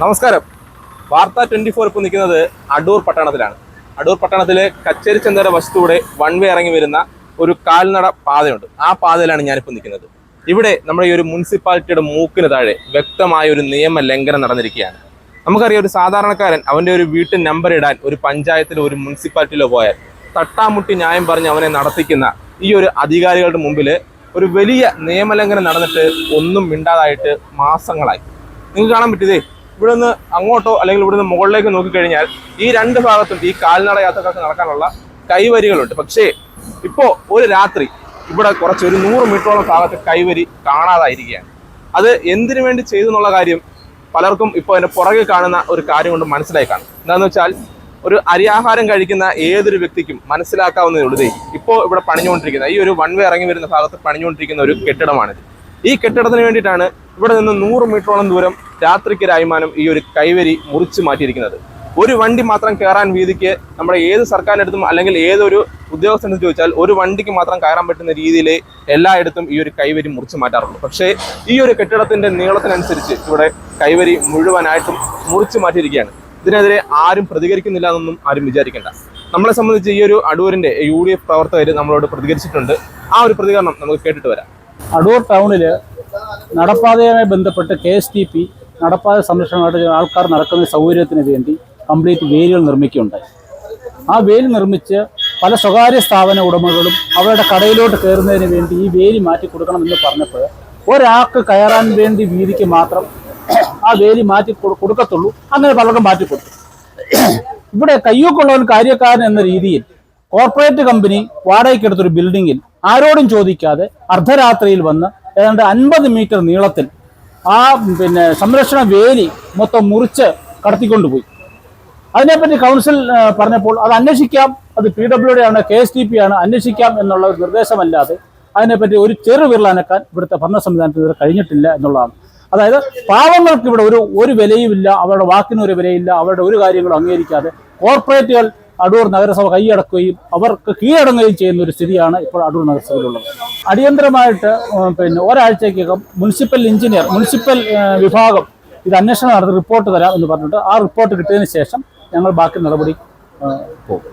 നമസ്കാരം. വാർത്ത twenty four ഇപ്പോൾ നിൽക്കുന്നത് അടൂർ പട്ടണത്തിലാണ്. അടൂർ പട്ടണത്തിലെ കച്ചേരി കച്ചേരിച്ചന്തര വശത്തൂടെ വൺ വേ ഇറങ്ങി വരുന്ന ഒരു കാൽനട പാതയുണ്ട്. ആ പാതയിലാണ് ഞാനിപ്പോൾ നിൽക്കുന്നത്. ഇവിടെ നമ്മുടെ ഈ ഒരു മുനിസിപ്പാലിറ്റിയുടെ മൂക്കിന് താഴെ വ്യക്തമായ ഒരു നിയമ ലംഘനം നടന്നിരിക്കുകയാണ്. നമുക്കറിയാം ഒരു സാധാരണക്കാരൻ അവന്റെ ഒരു വീട്ടിൽ നമ്പർ ഇടാൻ ഒരു പഞ്ചായത്തിലോ ഒരു മുനിസിപ്പാലിറ്റിയിലോ പോയാൽ തട്ടാമുട്ടി ന്യായം പറഞ്ഞ് അവനെ നടത്തിക്കുന്ന ഈ ഒരു അധികാരികളുടെ മുമ്പിൽ ഒരു വലിയ നിയമലംഘനം നടന്നിട്ട് ഒന്നും മിണ്ടാതായിട്ട് മാസങ്ങളായി. നിങ്ങൾക്ക് കാണാൻ പറ്റിയതേ? ഇവിടെ നിന്ന് അങ്ങോട്ടോ അല്ലെങ്കിൽ ഇവിടുന്ന് മുകളിലേക്ക് നോക്കിക്കഴിഞ്ഞാൽ ഈ രണ്ട് ഭാഗത്തും ഈ കാൽനട യാത്രക്കാർക്ക് നടക്കാനുള്ള കൈവരികളുണ്ട്. പക്ഷേ ഇപ്പോൾ ഒരു രാത്രി ഇവിടെ കുറച്ച് ഒരു നൂറ് മീറ്ററോളം ഭാഗത്ത് കൈവരി കാണാതായിരിക്കുകയാണ്. അത് എന്തിനു വേണ്ടി ചെയ്തു എന്നുള്ള കാര്യം പലർക്കും ഇപ്പോൾ അതിന്റെ പുറകെ കാണുന്ന ഒരു കാര്യം കൊണ്ട് മനസ്സിലായി കാണും. എന്താണെന്ന് വെച്ചാൽ ഒരു അരിയാഹാരം കഴിക്കുന്ന ഏതൊരു വ്യക്തിക്കും മനസ്സിലാക്കാവുന്നതേ ഉള്ളൂ. ദേ ഇപ്പോൾ ഇവിടെ പണിഞ്ഞുകൊണ്ടിരിക്കുന്ന ഈ ഒരു വൺ വേ ഇറങ്ങി വരുന്ന ഭാഗത്ത് പണിഞ്ഞുകൊണ്ടിരിക്കുന്ന ഒരു കെട്ടിടമാണിത്. ഈ കെട്ടിടത്തിന് വേണ്ടിയിട്ടാണ് ഇവിടെ നിന്ന് നൂറ് മീറ്ററോളം ദൂരം രാത്രിക്ക് രായ്മാനം ഈ ഒരു കൈവരി മുറിച്ച് മാറ്റിയിരിക്കുന്നത്. ഒരു വണ്ടി മാത്രം കയറാൻ വീതിക്ക് നമ്മുടെ ഏത് സർക്കാരിനടുത്തും അല്ലെങ്കിൽ ഏതൊരു ഉദ്യോഗസ്ഥനെടുത്ത് ചോദിച്ചാൽ ഒരു വണ്ടിക്ക് മാത്രം കയറാൻ പറ്റുന്ന രീതിയിൽ എല്ലായിടത്തും ഈ ഒരു കൈവരി മുറിച്ച് മാറ്റാറുള്ളൂ പക്ഷേ ഈ ഒരു കെട്ടിടത്തിന്റെ നീളത്തിനനുസരിച്ച് ഇവിടെ കൈവരി മുഴുവനായിട്ടും മുറിച്ച് മാറ്റിയിരിക്കുകയാണ്. ഇതിനെതിരെ ആരും പ്രതികരിക്കുന്നില്ല എന്നൊന്നും ആരും വിചാരിക്കേണ്ട. നമ്മളെ സംബന്ധിച്ച് ഈ ഒരു അടൂരിന്റെ യു ഡി എഫ് പ്രവർത്തകർ നമ്മളോട് പ്രതികരിച്ചിട്ടുണ്ട്. ആ ഒരു പ്രതികരണം നമുക്ക് കേട്ടിട്ട് വരാം. അടൂർ ടൗണിൽ നടപ്പാതയുമായി ബന്ധപ്പെട്ട് കെ എസ് ടി പി നടപ്പാത സംരക്ഷണമായിട്ട് ആൾക്കാർ നടക്കുന്ന സൗകര്യത്തിന് വേണ്ടി കംപ്ലീറ്റ് വേലികൾ നിർമ്മിക്കുകയുണ്ടായി. ആ വേലി നിർമ്മിച്ച് പല സ്വകാര്യ സ്ഥാപന ഉടമകളും അവരുടെ കടയിലോട്ട് കയറുന്നതിന് വേണ്ടി ഈ വേലി മാറ്റി കൊടുക്കണമെന്ന് പറഞ്ഞപ്പോൾ ഒരാൾക്ക് കയറാൻ വേണ്ടി വീതിക്ക് മാത്രം ആ വേലി മാറ്റി കൊടു- കൊടുക്കത്തുള്ളൂ. അങ്ങനെ പലർക്കും മാറ്റി കൊടുത്തു. ഇവിടെ കയ്യൂക്കുള്ളവൻ കാര്യക്കാരൻ എന്ന രീതിയിൽ കോർപ്പറേറ്റ് കമ്പനി വാടകയ്ക്കെടുത്തൊരു ബിൽഡിങ്ങിൽ ആരോടും ചോദിക്കാതെ അർദ്ധരാത്രിയിൽ വന്ന് ഏതാണ്ട് അൻപത് മീറ്റർ നീളത്തിൽ ആ പിന്നെ സംരക്ഷണ വേലി മൊത്തം മുറിച്ച് കടത്തിക്കൊണ്ടുപോയി. അതിനെപ്പറ്റി കൗൺസിൽ പറഞ്ഞപ്പോൾ അത് അന്വേഷിക്കാം അത് പി ഡബ്ല്യുഡി ആണ് കെ എസ് ടി പി ആണ് അന്വേഷിക്കാം എന്നുള്ള ഒരു നിർദ്ദേശമല്ലാതെ അതിനെപ്പറ്റി ഒരു ചെറു വിരലനക്കാൻ ഇവിടുത്തെ ഭരണ സംവിധാനത്തിന് ഇതുവരെ കഴിഞ്ഞിട്ടില്ല എന്നുള്ളതാണ്. അതായത് പാവങ്ങൾക്ക് ഇവിടെ ഒരു ഒരു വിലയുമില്ല അവരുടെ വാക്കിന് ഒരു വിലയില്ല അവരുടെ ഒരു കാര്യങ്ങളും അംഗീകരിക്കാതെ കോർപ്പറേറ്റുകൾ അടൂർ നഗരസഭ കൈയടക്കുകയും അവർക്ക് കീഴടങ്ങുകയും ചെയ്യുന്ന ഒരു സ്ഥിതിയാണ് ഇപ്പോൾ അടൂർ നഗരസഭയിലുള്ളത്. അടിയന്തരമായിട്ട് പിന്നെ ഒരാഴ്ചക്കകം മുനിസിപ്പൽ എഞ്ചിനീയർ മുനിസിപ്പൽ വിഭാഗം ഇത് അന്വേഷണം നടത്തി റിപ്പോർട്ട് തരാം എന്ന് പറഞ്ഞിട്ട് ആ റിപ്പോർട്ട് കിട്ടിയതിന് ശേഷം ഞങ്ങൾ ബാക്കി നടപടി പോകും.